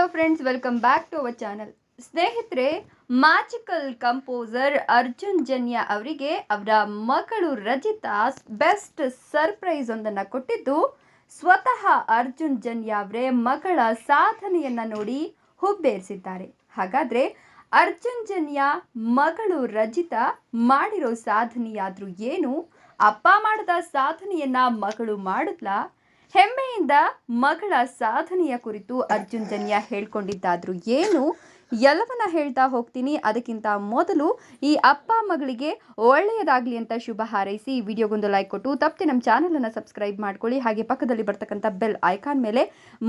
Hello friends welcome back to our channel ಸ್ನೇಹಿತರೆ magical composer Arjun Janya ಅವರಿಗೆ ಅವರ ಮಗಳು ರಜಿತಾ ಬೆಸ್ಟ್ ಸರ್ಪ್ರೈಸ್ ಒಂದನ್ನು ಕೊಟ್ಟಿದ್ದು, ಸ್ವತಃ ಅರ್ಜುನ್ ಜನ್ಯ ಅವರೇ ಮಗಳ ಸಾಧನೆಯನ್ನು ನೋಡಿ ಹುಬ್ಬೇರಿಸಿದ್ದಾರೆ. ಹಾಗಾದ್ರೆ ಅರ್ಜುನ್ ಜನ್ಯ ಮಗಳು ರಜಿತಾ ಮಾಡಿರೋ ಸಾಧನೆಯಾದ್ರೂ ಏನು? ಅಪ್ಪ ಮಾಡಿದ ಸಾಧನೆಯನ್ನ ಮಗಳು ಮಾಡಿದ್ಲಾ? ಹೆಮ್ಮೆಯಿಂದ ಮಗಳ ಸಾಧನೆಯ ಕುರಿತು ಅರ್ಜುನ್ ಜನ್ಯ ಹೇಳ್ಕೊಂಡಿದ್ದಾದ್ರು. ಏನು? ಎಲ್ಲವನ್ನ ಹೇಳ್ತಾ ಹೋಗ್ತೀನಿ. ಅದಕ್ಕಿಂತ ಮೊದಲು ಈ ಅಪ್ಪ ಮಗಳಿಗೆ ಒಳ್ಳೆಯದಾಗಲಿ ಅಂತ ಶುಭ ಹಾರೈಸಿ ಈ ವಿಡಿಯೋಗೊಂದು ಲೈಕ್ ಕೊಟ್ಟು ತಪ್ಪದೆ ನಮ್ಮ ಚಾನಲನ್ನು ಸಬ್ಸ್ಕ್ರೈಬ್ ಮಾಡ್ಕೊಳ್ಳಿ. ಹಾಗೆ ಪಕ್ಕದಲ್ಲಿ ಬರ್ತಕ್ಕಂಥ ಬೆಲ್ ಐಕಾನ್ ಮೇಲೆ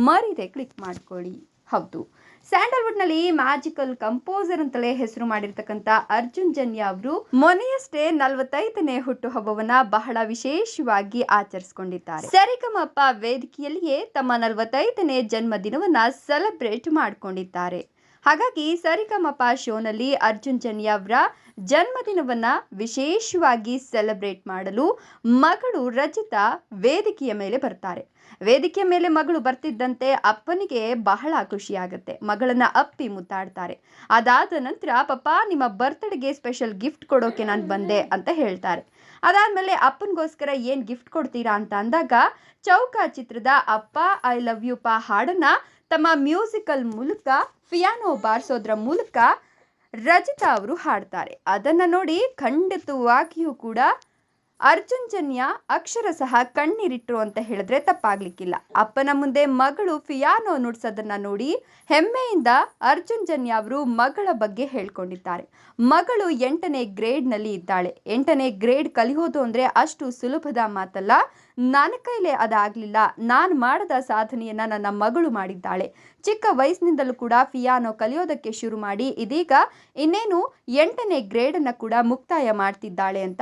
ಮರಿದೆ ಕ್ಲಿಕ್ ಮಾಡ್ಕೊಳ್ಳಿ. ಹೌದು. ಸ್ಯಾಂಡಲ್ವುಡ್ನಲ್ಲಿ ಮ್ಯಾಜಿಕಲ್ ಕಂಪೋಸರ್ ಅಂತಲೇ ಹೆಸರು ಮಾಡಿರ್ತಕ್ಕಂಥ ಅರ್ಜುನ್ ಜನ್ಯ ಅವರು ಮೊನೆಯಷ್ಟೇ ನಲವತ್ತೈದನೇ ಹುಟ್ಟುಹಬ್ಬವನ್ನ ಬಹಳ ವಿಶೇಷವಾಗಿ ಆಚರಿಸಿಕೊಂಡಿದ್ದಾರೆ. ಸರಿಗಮಪ್ಪ ವೇದಿಕೆಯಲ್ಲಿಯೇ ತಮ್ಮ ನಲವತ್ತೈದನೇ ಜನ್ಮದಿನವನ್ನ ಸೆಲೆಬ್ರೇಟ್ ಮಾಡಿಕೊಂಡಿದ್ದಾರೆ. ಹಾಗಾಗಿ ಸರಿಗಮಪ ಶೋನಲ್ಲಿ ಅರ್ಜುನ್ ಜನ್ಯ ಅವರ ಜನ್ಮದಿನವನ್ನ ವಿಶೇಷವಾಗಿ ಸೆಲೆಬ್ರೇಟ್ ಮಾಡಲು ಮಗಳು ರಚಿತಾ ವೇದಿಕೆಯ ಮೇಲೆ ಬರ್ತಾರೆ. ವೇದಿಕೆಯ ಮೇಲೆ ಮಗಳು ಬರ್ತಿದ್ದಂತೆ ಅಪ್ಪನಿಗೆ ಬಹಳ ಖುಷಿಯಾಗುತ್ತೆ. ಮಗಳನ್ನ ಅಪ್ಪಿ ಮುತ್ತಾಡ್ತಾರೆ. ಅದಾದ ನಂತರ, ಪಪ್ಪ, ನಿಮ್ಮ ಬರ್ತ್ಡೇಗೆ ಸ್ಪೆಷಲ್ ಗಿಫ್ಟ್ ಕೊಡೋಕೆ ನಾನು ಬಂದೆ ಅಂತ ಹೇಳ್ತಾರೆ. ಅದಾದಮೇಲೆ ಅಪ್ಪನಿಗೋಸ್ಕರ ಏನು ಗಿಫ್ಟ್ ಕೊಡ್ತೀರಾ ಅಂತ ಅಂದಾಗ, ಚೌಕ ಚಿತ್ರದ ಅಪ್ಪ ಐ ಲವ್ ಯು ಪಾ ಹಾಡನ್ನ ತಮ್ಮ ಮ್ಯೂಸಿಕಲ್ ಮೂಲಕ ಫಿಯಾನೋ ಬಾರಿಸೋದ್ರ ಮೂಲಕ ರಜಿತಾ ಅವರು ಹಾಡ್ತಾರೆ. ಅದನ್ನು ನೋಡಿ ಖಂಡಿತವಾಗಿಯೂ ಕೂಡ ಅರ್ಜುನ್ ಜನ್ಯ ಅಕ್ಷರ ಸಹ ಕಣ್ಣೀರಿಟ್ರು ಅಂತ ಹೇಳಿದ್ರೆ ತಪ್ಪಾಗ್ಲಿಕ್ಕಿಲ್ಲ. ಅಪ್ಪನ ಮುಂದೆ ಮಗಳು ಫಿಯಾನೋ ನುಡ್ಸೋದನ್ನ ನೋಡಿ ಹೆಮ್ಮೆಯಿಂದ ಅರ್ಜುನ್ ಜನ್ಯ ಅವರು ಮಗಳ ಬಗ್ಗೆ ಹೇಳ್ಕೊಂಡಿದ್ದಾರೆ. ಮಗಳು ಎಂಟನೇ ಗ್ರೇಡ್ನಲ್ಲಿ ಇದ್ದಾಳೆ. ಎಂಟನೇ ಗ್ರೇಡ್ ಕಲಿಯೋದು ಅಂದರೆ ಅಷ್ಟು ಸುಲಭದ ಮಾತಲ್ಲ. ನನ್ನ ಕೈಲೇ ಅದಾಗಲಿಲ್ಲ. ನಾನು ಮಾಡದ ಸಾಧನೆಯನ್ನು ನನ್ನ ಮಗಳು ಮಾಡಿದ್ದಾಳೆ. ಚಿಕ್ಕ ವಯಸ್ಸಿನಿಂದಲೂ ಕೂಡ ಫಿಯಾನೋ ಕಲಿಯೋದಕ್ಕೆ ಶುರು ಮಾಡಿ ಇದೀಗ ಇನ್ನೇನು ಎಂಟನೇ ಗ್ರೇಡನ್ನು ಕೂಡ ಮುಕ್ತಾಯ ಮಾಡ್ತಿದ್ದಾಳೆ ಅಂತ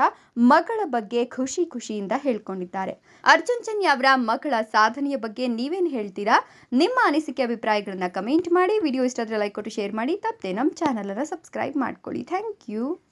ಮಗಳ ಬಗ್ಗೆ ಖುಷಿ ಖುಷಿಯಿಂದ ಹೇಳ್ಕೊಂಡಿದ್ದಾರೆ. ಅರ್ಜುನ್ ಚನ್ಯ ಅವರ ಮಕ್ಕಳ ಸಾಧನೆಯ ಬಗ್ಗೆ ನೀವೇನು ಹೇಳ್ತೀರಾ? ನಿಮ್ಮ ಅನಿಸಿಕೆ ಅಭಿಪ್ರಾಯಗಳನ್ನ ಕಮೆಂಟ್ ಮಾಡಿ. ವಿಡಿಯೋ ಇಷ್ಟ ಆದರೆ ಲೈಕ್ ಕೊಟ್ಟು ಶೇರ್ ಮಾಡಿ. ತಪ್ಪದೆ ನಮ್ಮ ಚಾನಲನ್ನು ಸಬ್ಸ್ಕ್ರೈಬ್ ಮಾಡ್ಕೊಳ್ಳಿ. Thank you